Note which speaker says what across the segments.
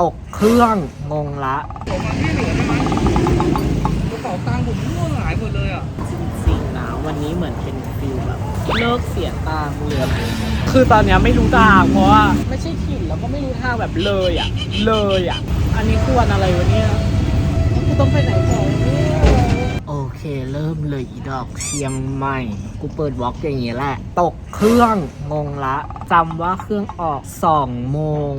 Speaker 1: ตกเครื่องงงละ
Speaker 2: ผมมาที่เหลือใช่ไหมกระเป๋าตังค์ผมร่วงหายหมดเลยอะ
Speaker 1: จริงๆนะวันนี้เหมือนเป็นฟิลแบบเลิกเสียตังค์เหลือคือตอนเนี้ยไม่รู้ทางเพราะว่าไม่ใช่ถิ่นแล้วก็ไม่รู้ทางแบบเลยอะ เลยอะ อันนี้คือวันอะไรวะเนี่ยกูต้องไปไหนต่อเนี่ยโอ เคเริ่มเลยอีดอกเชียงใหม่ กูเปิดวอล์กอย่างงี้แหละ ตกเครื่องงงละจำว่าเครื่องออก2โมง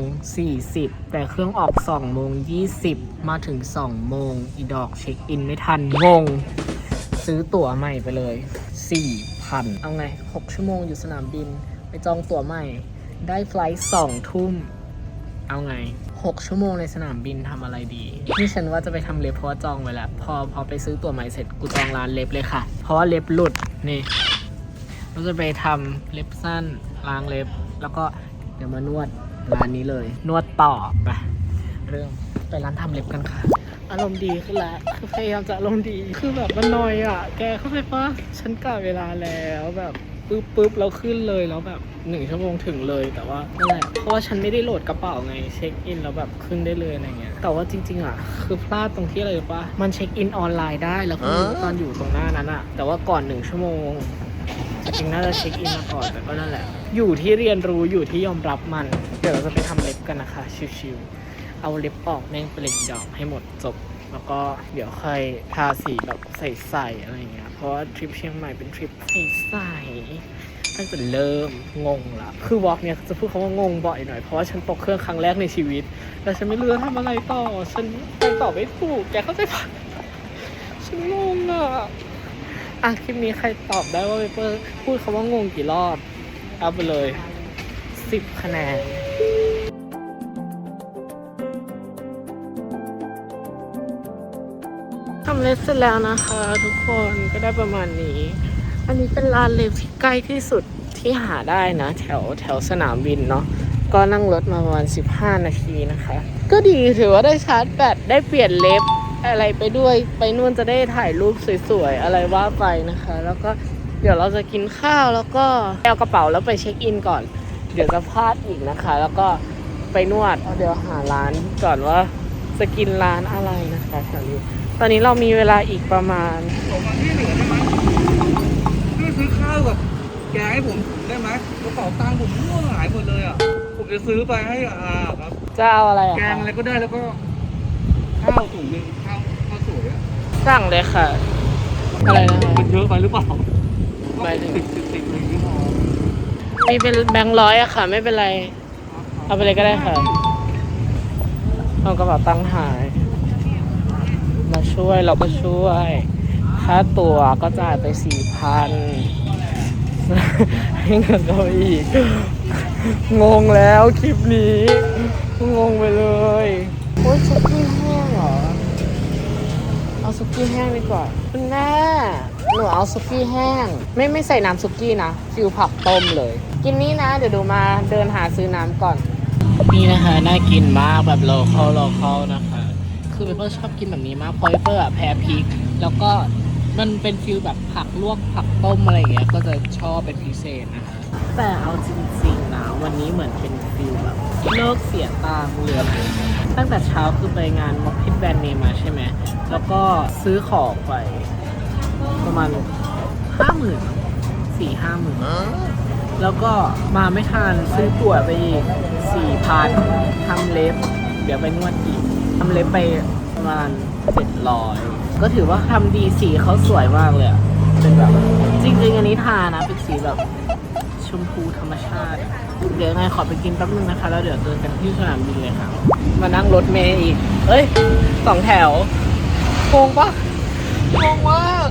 Speaker 1: 40 แต่เครื่องออก2โมง20 มาถึง2โมงอีดอกเช็คอินไม่ทันงง ซื้อตั๋วใหม่ไปเลย4,000เอาไง 6 ชั่วโมงอยู่สนามบิน ไปจองตั๋วใหม่ ได้ไฟล์2ทุ่ม เอาไง 6 ชั่วโมงในสนามบินทำอะไรดี นี่ฉันว่าจะไปทำเล็บเพราะจองไว้แล้ว พอพอไปซื้อตั๋วใหม่เสร็จกูจองร้านเล็บเลยค่ะ เพราะว่าเล็บหลุดนี่เราจะไปทำเล็บสั้นล้างเล็บ แล้วก็เดี๋ยวมานวดร้านนี้เลย นวดต่อไปเรื่องไปร้านทำเล็บกันค่ะ อารมณ์ดีขึ้นแล้วคือพยายามจะอารมณ์ดี คือแบบมันนอยอะ แกเข้าใจปะฉันกะเวลาแล้วแบบ ปึ๊บปึ๊บแล้วขึ้นเลยแล้วแบบหนึ่งชั่วโมงถึงเลยแต่ว่านั่นแหละเพราะว่าฉันไม่ได้โหลดกระเป๋าไงเช็คอินแล้วแบบขึ้นได้เลยอะไรเงี้ยแต่ว่าจริง ๆอะคือพลาดตรงที่อะไรรู้ปะมันเช็คอินออนไลน์ได้แล้วคือตอนอยู่ตรงหน้านั้นอะ แต่ว่าก่อนหนึ่งชั่วโมงจริงๆน่าจะเช็คอินมาก่อนแต่ก็นั่นแหละ อยู่ที่เรียนรู้อยู่ที่ยอมรับมัน เดี๋ยวเราจะไปทำเล็บกันนะคะ ชิวๆเอาเล็บออกแม่งเป็นเล็บดอกให้หมดจบ แล้วก็เดี๋ยวค่อยทาสีแบบใสๆอะไรเงี้ย เพราะว่าทริปเชียงใหม่เป็นทริปใสๆตั้งแต่เริ่มงงละ คือวอล์กเนี้ยจะพูดคำว่างงบ่อยหน่อย เพราะว่าฉันตกเครื่องครั้งแรกในชีวิต แล้วฉันไม่รู้จะทำอะไรต่อ ฉันไปต่อไม่ถูก แกเข้าใจปะฉันงงอะอะคลิปนี้ใครตอบได้ว่าเปเปอร์พูดคำว่างงกี่รอบ เอาไปเลย10คะแนน เล็บเสร็จแล้วนะคะ ทุกคนก็ได้ประมาณนี้ อันนี้เป็นร้านเล็บที่ใกล้ที่สุดที่หาได้นะ แถวแถวสนามบินเนาะก็นั่งรถมาประมาณ 15 นาทีนะคะ ก็ดีถือว่าได้ชาร์จแบตได้เปลี่ยนเล็บอะไรไปด้วยไปนู่นจะได้ถ่ายรูปสวยๆ อะไรว่าไปนะคะ แล้วก็เดี๋ยวเราจะกินข้าวแล้วก็เอากระเป๋าแล้วไปเช็คอินก่อน เดี๋ยวจะพลาดอีกนะคะ แล้วก็ไปนวดเดี๋ยวหาร้านก่อนว่าจะกินร้านอะไรนะคะแถวนี้ ตอนนี้เรามีเวลาอีกประมาณ
Speaker 2: ผมมาที่เหลือใช่ไหมช่วยซื้อข้าวกับแกงให้ผมได้ไหมกระเป๋าตังค์ผมร่วงหายหมดเลยอะ ผมจะซื้อไปให้อาครับ
Speaker 1: จะเอาอะไรอะ
Speaker 2: แก
Speaker 1: คะ
Speaker 2: งอะไรก็ได้แล้วก็ ข้าวถุงหนึ่งข้าวข้าวสวยอะ
Speaker 1: สั่งเลยค่ะ อะไรนะคะ
Speaker 2: มันเยอะไปหรือเปล่า
Speaker 1: หมายถึง
Speaker 2: ติดติดติดเลยที่พอ
Speaker 1: มีเป็นแบงค์ร้อยอะค่ะ ไม่เป็นไร เอาไปเลยก็ได้ค่ะเอากระเป๋าตังค์หาย มาช่วยเราก็ช่วย ค่าตั๋วก็จ่ายไปสี่พันให้เงินเราอีก งงแล้วคลิปนี้ งงไปเลยโอ้ยซุกี้แห้งเหรอ เอาซุกี้แห้งดีกว่าคุณแม่หนูเอาซุกี้แห้ง ไม่ไม่ใส่น้ำซุกี้นะฟิวผักต้มเลย กินนี้นะ เดี๋ยวดูมาเดินหาซื้อน้ำก่อน นี่นะคะ น่ากินมากแบบโลคอลโลคอลนะคะ คือเปเปอร์ชอบกินแบบนี้มากเพราะเปเปอร์อะแพ้พริก แล้วก็มันเป็นฟิลแบบผักลวกผักต้มอะไรอย่างเงี้ยก็จะชอบเป็นพิเศษนะคะแต่เอาจริงๆนะวันนี้เหมือนเป็นฟิลแบบเลิกเสียตังค์เหลือตั้งแต่เช้าคือไปงานม็อกพิทแบรนด์เนมมาใช่ไหมแล้วก็ซื้อของไปประมาณห้าหมื่นสี่ห้าหมื่นแล้วก็มาไม่ทันซื้อตั๋วไปอีกสี่พันทำเล็บ เดี๋ยวไปนวดอีก ทำเล็บไปประมาณเจ็ดร้อยก็ถือว่าทำดีสีเขาสวยมากเลยอะเป็นแบบ จริงๆ อันนี้ทานะ เป็นสีแบบชมพูธรรมชาติ เดี๋ยวยังไงขอไปกินแป๊บนึงนะคะ แล้วเดี๋ยวเจอกันที่สนามบินเลยค่ะ มานั่งรถเมย์อีก เอ้ยสองแถวงงปะงงมาก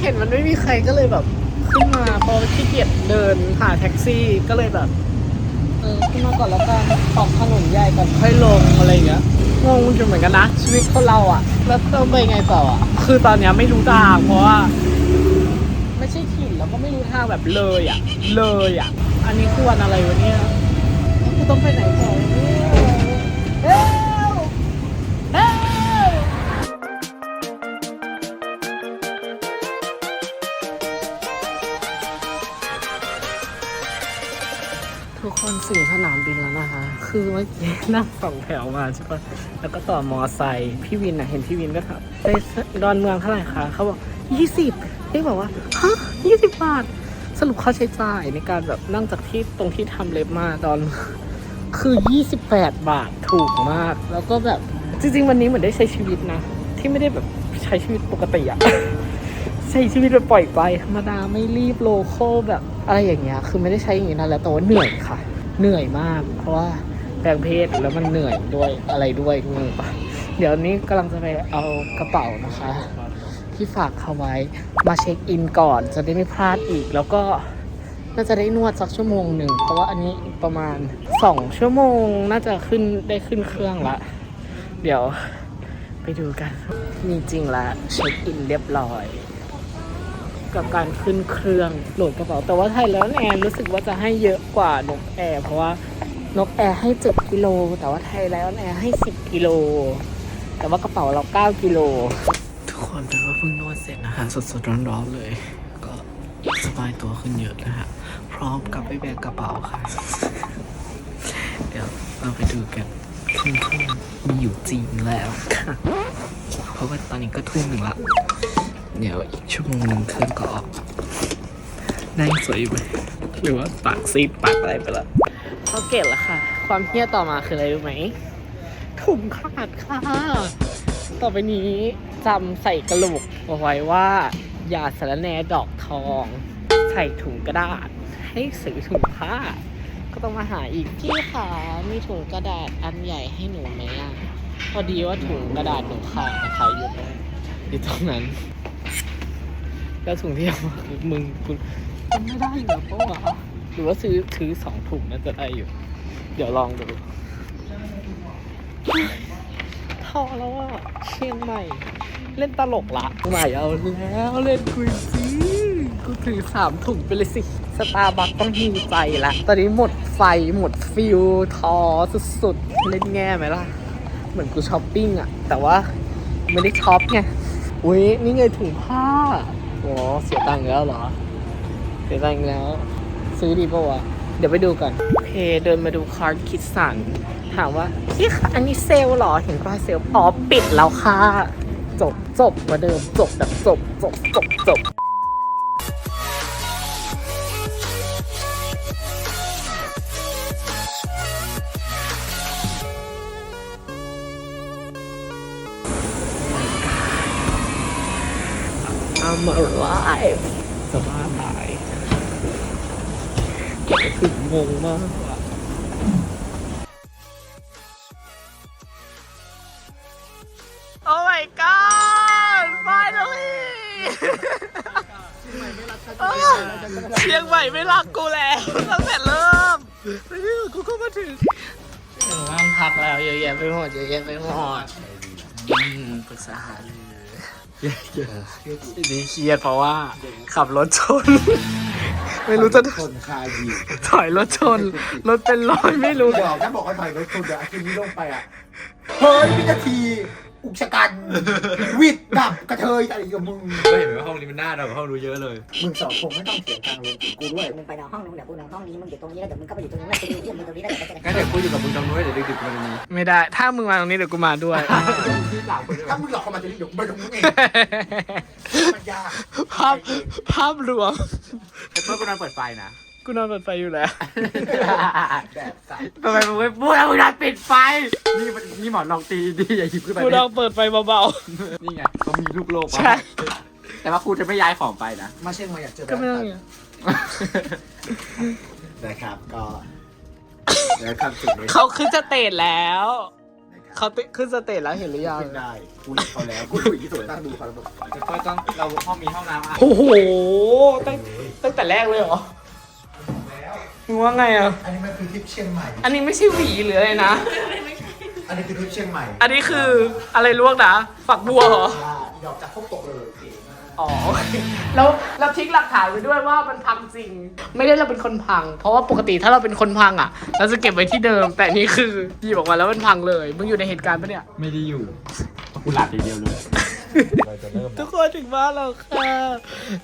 Speaker 1: เห็นมันไม่มีใครก็เลยแบบ ขึ้นมาพอขี้เกียจเดินหาแท็กซี่ก็เลยแบบ เออขึ้นมาก่อนแล้วกันออกถนนใหญ่ก่อนค่อยลงอะไรอย่างเงี้ย งงจนเหมือนกันนะ ชีวิตคนเราอะแล้วต้องไปไงต่ออะคือตอนเนี้ยไม่รู้ทางเพราะว่า ไม่ใช่ถิ่นแล้วก็ไม่รู้ทางแบบเลยอะเลยอะอันนี้คือวันอะไรวะเนี่ยกูต้องไปไหนต่อเนี่ย ทุกคนสิ่งสนามบินแล้วนะคะ คือเมื่อกี้นั่งสองแถวมาใช่ปะแล้วก็ต่อมอไซค์พี่วินอะเห็นพี่วินก็ถามไปดอนเมืองเท่าไหร่คะเขาบอกยี่สิบพี่บอกว่าฮะยี่สิบบาท สรุปค่าใช้จ่ายในการแบบนั่งจากที่ตรงที่ทำเล็บมาดอน คือ28บาทถูกมาก แล้วก็แบบจริง ๆ วันนี้เหมือนได้ใช้ชีวิตนะ ที่ไม่ได้แบบใช้ชีวิตปกติอะ ใช้ชีวิตแบบปล่อยไปธรรมดาไม่รีบโลโคแบบ อะไรอย่างเงี้ยคือไม่ได้ใช้อย่างนี้นะแล้วแต่ว่าเหนื่อยค่ะ เหนื่อยมาก เพราะว่าแปลงเพศแล้วมันเหนื่อยด้วยอะไรด้วยงงปะเดี๋ยวนี้กำลังจะไปเอากระเป๋านะคะ ที่ฝากเขาไว้มาเช็คอินก่อนจะได้ไม่พลาดอีกแล้วก็น่าจะได้นวดสักชั่วโมงหนึ่ง เพราะว่าอันนี้ประมาณ 2 ชั่วโมงน่าจะขึ้นได้ขึ้นเครื่องละ เดี๋ยวไปดูกัน มีจริงละเช็คอินเรียบร้อย กับการขึ้นเครื่องโหลดกระเป๋า แต่ว่าไทยแล้วแอนรู้สึกว่าจะให้เยอะกว่านกแอร์เพราะว่านกแอร์ให้ 7 กิโล แต่ว่าไทยแล้วแอร์ให้ 10 กิโล แต่ว่ากระเป๋าเรา 9 กิโล ทุกคนแต่ว่าเพิ่งนวดเสร็จนะฮะสดๆร้อนๆเลย ก็สบายตัวขึ้นเยอะนะฮะพร้อมกับไปแบกกระเป๋าค่ะ เดี๋ยวเราไปดูกันทุ่งทุ่งมีอยู่จริงแล้วค่ะ เพราะว่าตอนนี้ก็ทุ่มหนึ่งละ เดี๋ยวอีกชั่วโมงหนึ่งเครื่องก็ออกนั่งสวยไหมหรือว่าปากซีดปากอะไรไปละเขาเกตละค่ะ ความเฮี้ยต่อมาคืออะไรรู้ไหมถุงขาดค่ะ ต่อไปนี้จำใส่กระโหลกเอาไว้ว่า อย่าสารแนดอกทอง ใส่ถุงกระดาษ ให้ซื้อถุงผ้า ก็ต้องมาหาอีกพี่ค่ะมีถุงกระดาษอันใหญ่ให้หนูไหมอะพอดีว่าถุงกระดาษหนูขาดนะคะอยู่งอยู่ตรงนั้น แล้วถุงที่เอามาคือมึงคุณมันไม่ได้เหรอเพราะว่าหรือว่าซื้อถือสองถุงน่าจะได้อยู่ เดี๋ยวลองดูพอแล้วอะเชียงใหม่ เล่นตลกละใหม่เอาแล้วเล่นคุยจีกูถือสามถุงไปเลยสิ สตาร์บัคต้องหิวใจละ ตอนนี้หมดไฟหมดฟิลท้อสุดๆ เล่นแง่ไหมล่ะ เหมือนกูช้อปปิ้งอะแต่ว่าไม่ได้ช็อปไงอุ้ยนี่ไงถุงผ้า โอ้เสียตังค์แล้วเหรอ เสียตังค์แล้ว ซื้อดีปะวะ เดี๋ยวไปดูกันโอเค เดินมาดูคาร์ดคิดสันถามว่าพี่คะอันนี้เซลล์หรอ เห็นว่าเซลล์อ๋อปิดแล้วค่ะ จบจบมาเดิมจบแบบจบจบจบจบ I'm alive สบายตายถึงงงมากกว่า Oh my god finally เชียงใหม่ไม่รักกูแล้วตั้งแต่เริ่มแล้วนี่กูก็มาถึงถึงบ้านพักแล้วเยอะแยะไปหมดเยอะแยะไปหมดอืมปรึกษาหารือ ดีเครียดเพราะว่า ขับรถชน ไม่รู้จะ
Speaker 3: คนคายี
Speaker 1: ถอยรถชน รถเป็นรอยไม่รู้
Speaker 3: เดี๋ยวถ้าบอกว่าถอยรถชนเดี๋ยวอาทิตย์นี้ลงไปอะ เฮ้ยพินาที อุกชะกันวิดดับกระเทยอะไรกับมึง
Speaker 4: ก็เห็นไหมว่าห้องนี้มันน่าเรากว่าห้องรู้เยอะเลย
Speaker 3: มึงสองคงไม่ต้องเสียตังค์ลงถึงกูด้วย
Speaker 5: มึงไปนอนห้องนู้นเดี๋ยวกูนอนห้องนี้มึงอยู่ตรงนี้แล้วเดี๋ยวมึงก็ไปอยู่ตรงนู้นแล้วกูอยู่ที่มึงตรงนี้แล้วเดี๋ยวก็จะ
Speaker 4: งั้นเดี๋ยวกูอยู่กับมึงตรงนู้นเดี๋ยวดึกๆมาตรงนี้
Speaker 1: ไม่ได้ ถ้ามึงมาตรงนี้เดี๋ยวกูมาด้วย
Speaker 4: ที่หลังคนเดียว
Speaker 3: ถ้ามึงหลอกเข้ามาจะรีบเดี๋ยวกูไปตรงนู้นเองมันยาก
Speaker 1: ภาพภาพรวม
Speaker 4: แต่เพื่อนกูนอนเปิดไฟนะ
Speaker 1: กูนอนเปิดไฟอยู่แล้ว
Speaker 3: แบบสัตว์
Speaker 4: ทำไมมึงไม่พูดแล้วมึงนอนปิดไฟ นี่มันนี่หมอนลองตีดิอย่าหยิบขึ้นไป
Speaker 1: กูลองเปิดไฟเบา
Speaker 4: นี่ไงเขามีลูกโลก
Speaker 1: ๆใช่
Speaker 4: แต่ว่ากูจะไม่ย้ายของไปนะ
Speaker 3: มาเชียงใหม่อยากเจอ
Speaker 1: ก็ไม่ต้องอย่าง
Speaker 3: นะครับก็เดี๋ยวครับจุดนี้
Speaker 1: เขาขึ้นสเตจแล้วเขาติขึ้นสเตจแล้วเห็นหรือยัง
Speaker 3: ขึ้นได้กูเห็นเขาแล้วกูดูอีกที่สุดตั้งดูเขาแล้วแบบ
Speaker 4: ก็ต้องเราห้องมีห้องน้ำอะ
Speaker 1: โอ้โหตั้งตั้งแต่แรกเลยเหรอ มึงว่าไงอะ
Speaker 3: อันนี้มันคือทริปเชียงใหม่
Speaker 1: อันนี้ไม่ใช่หวีหรืออะไรนะ
Speaker 3: อันนี้คือทริปเชียงใหม่
Speaker 1: อันนี้คืออะไรลวกนะ ฝักบัวเหรอ
Speaker 3: อ่าดอกจากพวกตกเลย
Speaker 1: อ๋อโอเคแล้วเราทิ้งหลักฐานไว้ด้วยว่ามันพังจริง ไม่ได้เราเป็นคนพัง เพราะว่าปกติถ้าเราเป็นคนพังอะ เราจะเก็บไว้ที่เดิม แต่นี่คือหยิบออกมาแล้วมันพังเลย มึงอยู่ในเหตุการณ์ปะเนี่ย
Speaker 4: ไม่ได้อยู่กูหลับอย่างเดียวเลย เราจะเริ่ม
Speaker 1: ทุกคนถึงบ้านแล้วค่ะ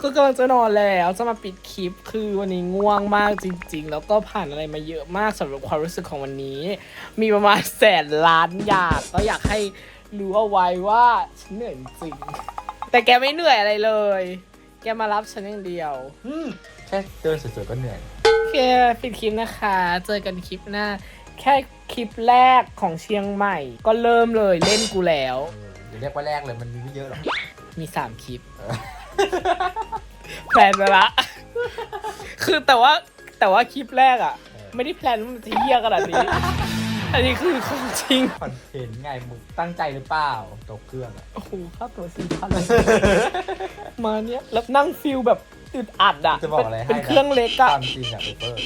Speaker 1: ก็กำลังจะนอนแล้วจะมาปิดคลิปคือวันนี้ง่วงมากจริง ๆ แล้วก็ผ่านอะไรมาเยอะมากสำหรับความรู้สึกของวันนี้ มีประมาณแสนล้านอย่างก็อยากให้รู้เอาไว้ว่าฉันเหนื่อยจริง แต่แกไม่เหนื่อยอะไรเลย แกมารับฉันอย่างเดียว
Speaker 4: แค่เดินสวยๆก็เหนื่อย
Speaker 1: โอเคปิดคลิปนะคะ เจอกันคลิปหน้า แค่คลิปแรกของเชียงใหม่ ก็เริ่มเลยเล่นกูแล้ว
Speaker 4: ออเดี๋ยวเรียกว่าแรกเลยมันมีไม่เยอะหรอก
Speaker 1: มีสามคลิปแพลนไปละ คือแต่ว่าแต่ว่าคลิปแรกอะไม่ได้แพลนว่ามันจะเยี่ยขนาดนี้ อันนี้คือของจริง
Speaker 4: คอนเทนต์ไงมึงตั้งใจหรือเปล่าตกเครื่องอะ
Speaker 1: โอ้โหค่าตัวสี่พันเลยมาเนี้ยแล้วนั่งฟิลแบบอึดอัดอะ
Speaker 4: จะบอกอะไรให้
Speaker 1: เป็น
Speaker 4: นะ
Speaker 1: เครื่องเล็ก
Speaker 4: ค
Speaker 1: อะ
Speaker 4: วามจริงอะเปเปอร์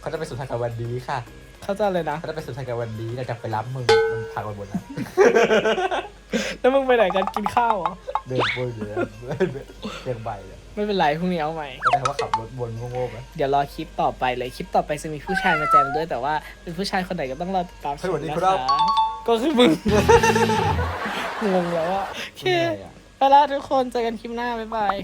Speaker 4: เขาจะไปสุดท้ายกับวันดีค่ะ
Speaker 1: เข้าใจเลยนะ
Speaker 4: เขาจะไปสุดท้ายกับวันดีเราจะไปรับมึงมันพังไปหมดแล้ว
Speaker 1: แล้วมึงไปไหนกันกินข้าวเหรอ
Speaker 4: เดินวนอยู่แล้วเรียงใบเลย
Speaker 1: ไม่เป็นไรพรุ่งนี้เอาใหม่
Speaker 4: ก็ได้คำว่าขับรถวนโง่ๆไหม
Speaker 1: เดี๋ยวรอคลิปต่อไปเลยคลิปต่อไปจะมีผู้ชายมาแจมด้วยแต่ว่าเป็นผู้ชายคนไหนก็ต้องรอติดตามชมนะคะก็คือมึงงงแล้วอะโอเคไปละทุกคนเจอกันคลิปหน้าบ๊ายบาย